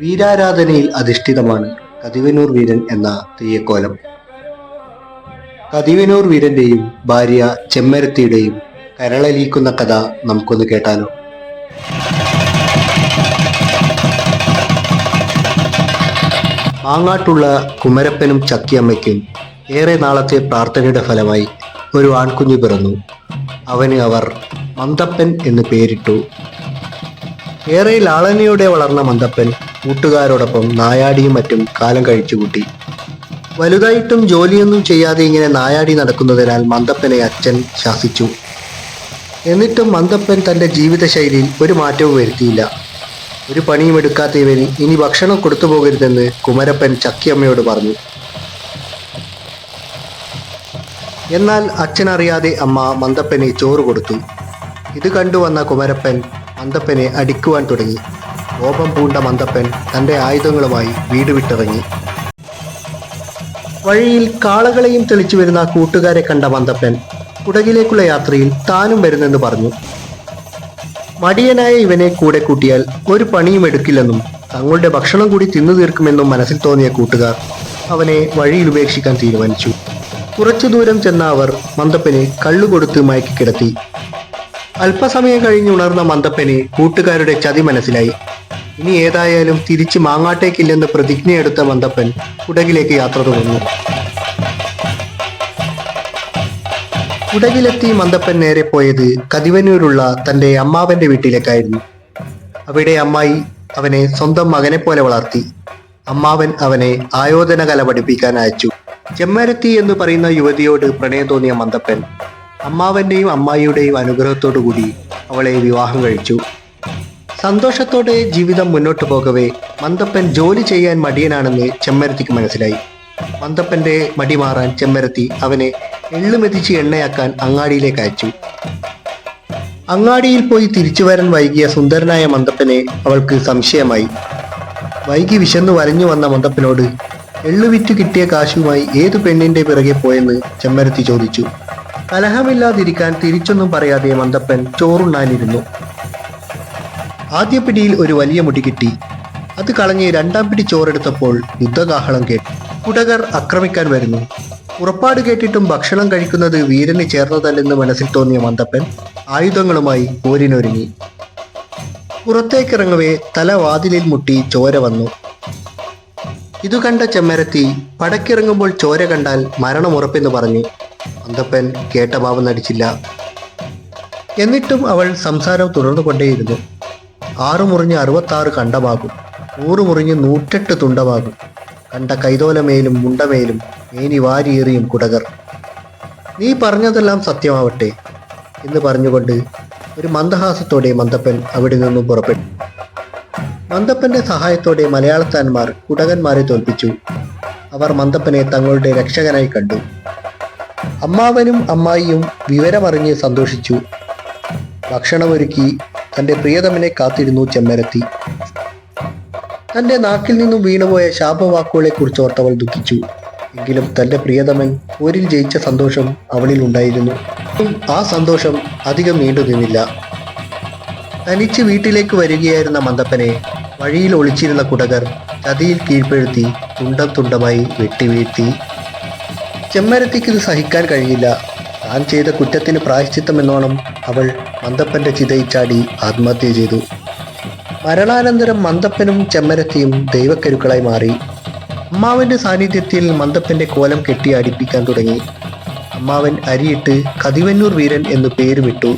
വീരാരാധനയിൽ അധിഷ്ഠിതമാണ് കതിവനൂർ വീരൻ എന്ന തെയ്യക്കോലം. കതിവനൂർ വീരന്റെയും ഭാര്യ ചെമ്മരത്തിയുടെയും കരളലിയിക്കുന്ന കഥ നമുക്കൊന്ന് കേട്ടാലോ? മാങ്ങാട്ടുള്ള കുമരപ്പനും ചക്കിയമ്മയ്ക്കും ഏറെ നാളത്തെ പ്രാർത്ഥനയുടെ ഫലമായി ഒരു ആൺകുഞ്ഞു പിറന്നു. അവന് അവർ മന്തപ്പൻ എന്ന് പേരിട്ടു. ഏറെ ലാളനയോടെ വളർന്ന മന്തപ്പൻ കൂട്ടുകാരോടൊപ്പം നായാടിയും മറ്റും കാലം കഴിച്ചുകൂട്ടി. വലുതായിട്ടും ജോലിയൊന്നും ചെയ്യാതെ ഇങ്ങനെ നായാടി നടക്കുന്നതിനാൽ മന്തപ്പനെ അച്ഛൻ ശാസിച്ചു. എന്നിട്ടും മന്തപ്പൻ തന്റെ ജീവിതശൈലിയിൽ ഒരു മാറ്റവും വരുത്തിയില്ല. ഒരു പണിയും എടുക്കാത്ത ഇവന് ഇനി ഭക്ഷണം കൊടുത്തു പോകരുതെന്ന് കുമരപ്പൻ ചക്കിയമ്മയോട് പറഞ്ഞു. എന്നാൽ അച്ഛനറിയാതെ അമ്മ മന്തപ്പന് ചോറ് കൊടുത്തു. ഇത് കണ്ടുവന്ന കുമരപ്പൻ മന്തപ്പനെ അടിക്കുവാൻ തുടങ്ങി. കോപം പൂണ്ട മന്തപ്പൻ തന്റെ ആയുധങ്ങളുമായി വീട് വിട്ടിറങ്ങി. വഴിയിൽ കാളകളെയും തെളിച്ചു വരുന്ന കൂട്ടുകാരെ കണ്ട മന്തപ്പൻ കുടകിലേക്കുള്ള യാത്രയിൽ താനും വരുന്നെന്ന് പറഞ്ഞു. മടിയനായ ഇവനെ കൂടെ കൂട്ടിയാൽ ഒരു പണിയും എടുക്കില്ലെന്നും തങ്ങളുടെ ഭക്ഷണം കൂടി തിന്നു തീർക്കുമെന്നും മനസ്സിൽ തോന്നിയ കൂട്ടുകാർ അവനെ വഴിയിൽ ഉപേക്ഷിക്കാൻ തീരുമാനിച്ചു. കുറച്ചു ദൂരം ചെന്ന അവർ മന്തപ്പനെ കള്ളുകൊടുത്ത് മയക്കി കിടത്തി. അല്പസമയം കഴിഞ്ഞുണർന്ന മന്ദപ്പനെ കൂട്ടുകാരുടെ ചതി മനസ്സിലായി. ഇനി ഏതായാലും തിരിച്ച് മാങ്ങാട്ടേക്കില്ലെന്ന് പ്രതിജ്ഞയെടുത്ത മന്ദപ്പൻ കുടകിലേക്ക് യാത്ര തുടർന്നു. കുടകിലെത്തി മന്ദപ്പൻ നേരെ പോയത് കതിവന്നൂരുള്ള തന്റെ അമ്മാവന്റെ വീട്ടിലേക്കായിരുന്നു. അവിടെ അമ്മായി അവനെ സ്വന്തം മകനെ പോലെ വളർത്തി. അമ്മാവൻ അവനെ ആയോധന കല പഠിപ്പിക്കാൻ അയച്ചു. ചെമ്മരത്തി എന്ന് പറയുന്ന യുവതിയോട് പ്രണയം തോന്നിയ മന്തപ്പൻ അമ്മാവന്റെയും അമ്മായിയുടെയും അനുഗ്രഹത്തോടു കൂടി അവളെ വിവാഹം കഴിച്ചു. സന്തോഷത്തോടെ ജീവിതം മുന്നോട്ടു പോകവേ മന്തപ്പൻ ജോലി ചെയ്യാൻ മടിയനാണെന്ന് ചെമ്മരത്തിക്ക് മനസ്സിലായി. മന്തപ്പന്റെ മടി മാറാൻ ചെമ്മരത്തി അവനെ എള്ളുമെതിച്ച് എണ്ണയാക്കാൻ അങ്ങാടിയിലേക്ക് അയച്ചു. അങ്ങാടിയിൽ പോയി തിരിച്ചു വരാൻ വൈകിയ സുന്ദരനായ മന്തപ്പനെ അവൾക്ക് സംശയമായി. വൈകി വിശന്നു വരഞ്ഞു വന്ന മന്തപ്പനോട് എള്ളുവിറ്റു കിട്ടിയ കാശുമായി ഏതു പെണ്ണിന്റെ പിറകെ പോയെന്ന്? ചെമ്മരത്തി ചോദിച്ചു. കലഹമില്ലാതിരിക്കാൻ തിരിച്ചൊന്നും പറയാതെ മന്ദപ്പൻ ചോറുണ്ണാനിരുന്നു. ആദ്യ പിടിയിൽ ഒരു വലിയ മുടി കിട്ടി. അത് കളഞ്ഞ് രണ്ടാം പിടി ചോറെടുത്തപ്പോൾ യുദ്ധകാഹളം കേട്ടു. കുടകർ ആക്രമിക്കാൻ വരുന്നു. ഉറപ്പാട് കേട്ടിട്ടും ഭക്ഷണം കഴിക്കുന്നത് വീരന് ചേർന്നതല്ലെന്ന് മനസ്സിൽ തോന്നിയ മന്ദപ്പൻ ആയുധങ്ങളുമായി പോരിനൊരുങ്ങി. പുറത്തേക്കിറങ്ങവേ തല വാതിലിൽ മുട്ടി ചോര വന്നു. ഇതു കണ്ട ചെമ്മരത്തി പടക്കിറങ്ങുമ്പോൾ ചോര കണ്ടാൽ മരണമുറപ്പെന്ന് പറഞ്ഞു. മന്തപ്പൻ കേട്ട ഭാവം നടിച്ചില്ല. എന്നിട്ടും അവൾ സംസാരം തുടർന്നു കൊണ്ടേയിരുന്നു ആറു മുറിഞ്ഞ് അറുപത്താറ് കണ്ടമാകും. നൂറ് മുറിഞ്ഞ് നൂറ്റെട്ട് തുണ്ടമാകും. കണ്ട കൈതോലമേലും മുണ്ടമേലും മേനി വാരിയേറിയും കുടകർ. നീ പറഞ്ഞതെല്ലാം സത്യമാവട്ടെ എന്ന് പറഞ്ഞുകൊണ്ട് ഒരു മന്ദഹാസത്തോടെ മന്ദപ്പൻ അവിടെ നിന്നും പുറപ്പെട്ടു. മന്ദപ്പന്റെ സഹായത്തോടെ മലയാളത്താന്മാർ കുടകന്മാരെ തോൽപ്പിച്ചു. അവർ മന്ദപ്പനെ തങ്ങളുടെ രക്ഷകനായി കണ്ടു. അമ്മാവനും അമ്മായിയും വിവരമറിഞ്ഞ് സന്തോഷിച്ചു. ഭക്ഷണമൊരുക്കി തന്റെ പ്രിയതമനെ കാത്തിരുന്നു ചെമ്മരത്തി. തന്റെ നാക്കിൽ നിന്നും വീണുപോയ ശാപവാക്കുകളെ കുറിച്ച് ഓർത്തവൾ ദുഃഖിച്ചു. എങ്കിലും തന്റെ പ്രിയതമൻ പോരിൽ ജയിച്ച സന്തോഷം അവളിൽ ഉണ്ടായിരുന്നു. ആ സന്തോഷം അധികം നീണ്ടു നിന്നില്ല. തനിച്ച് വീട്ടിലേക്ക് വരികയായിരുന്ന മന്ദപ്പനെ വഴിയിൽ ഒളിച്ചിരുന്ന കുടകർ ചതിയിൽ കീഴ്പ്പെടുത്തി തുണ്ടം തുണ്ടമായി വെട്ടിവീഴ്ത്തി. ചെമ്മരത്തിക്ക് ഇത് സഹിക്കാൻ കഴിയില്ല താൻ ചെയ്ത കുറ്റത്തിന് പ്രായശ്ചിത്തം എന്നോണം അവൾ മന്തപ്പന്റെ ചിതയിച്ചാടി ആത്മഹത്യ ചെയ്തു. മരണാനന്തരം മന്ദപ്പനും ചെമ്മരത്തിയും ദൈവക്കരുക്കളായി മാറി. അമ്മാവന്റെ സാന്നിധ്യത്തിൽ മന്ദപ്പന്റെ കോലം കെട്ടി അടിപ്പിക്കാൻ തുടങ്ങി. അമ്മാവൻ അരിയിട്ട് കതിവന്നൂർ വീരൻ എന്നു പേരുമിട്ടു